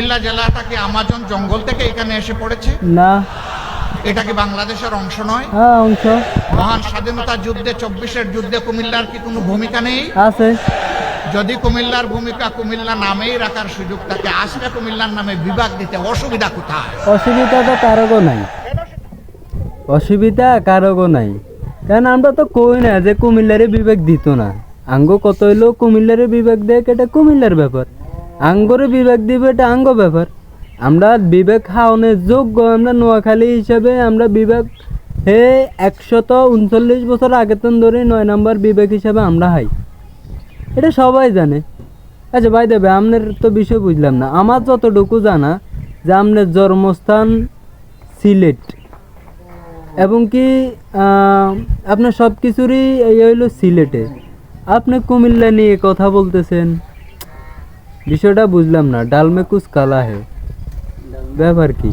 কুমিল্লা জেলাটা কি আমাজন জঙ্গল থেকে এখানে এসে পড়েছে। না। এটা কি বাংলাদেশের অংশ নয়? হ্যাঁ অংশ। মহান স্বাধীনতা যুদ্ধে চব্বিশের যুদ্ধে কুমিল্লার কি কোনো ভূমিকা নেই? আছে। যদি কুমিল্লার ভূমিকা কুমিল্লা নামেই রাখার সুযোগ থাকে আসলে কুমিল্লার নামে বিভাগ দিতে অসুবিধা কোথায়? অসুবিধা তো কারোগো নাই। অসুবিধা কারোগো নাই। কারণ আমরা তো কই না যে কুমিল্লারে বিবেক দিত না। আঙ্গ কত হইল কুমিল্লারে বিবেক দেয় এটা কুমিল্লার ব্যাপার? আঙ্গরে বিবেক দিবে এটা আঙ্গ ব্যাপার। আমরা বিবেক খাওয়ানোর যোগ্য, আমরা নোয়াখালী হিসাবে আমরা বিবেক হে একশত উনচল্লিশ বছর আগেতন ধরে নয় নম্বর বিবেক হিসাবে আমরা হাই। এটা সবাই জানে। আচ্ছা ভাই দেবে আপনার তো বিষয় বুঝলাম না। আমার যতটুকু জানা যে আপনার জন্মস্থান সিলেট। এবং কি আপনার সব কিছুরই এই হইল সিলেটে। আপনি কুমিল্লা নিয়ে কথা বলতেছেন। বিষয়টা বুঝলাম না ডালমে কুচ কালা হে ব্যাপার কি?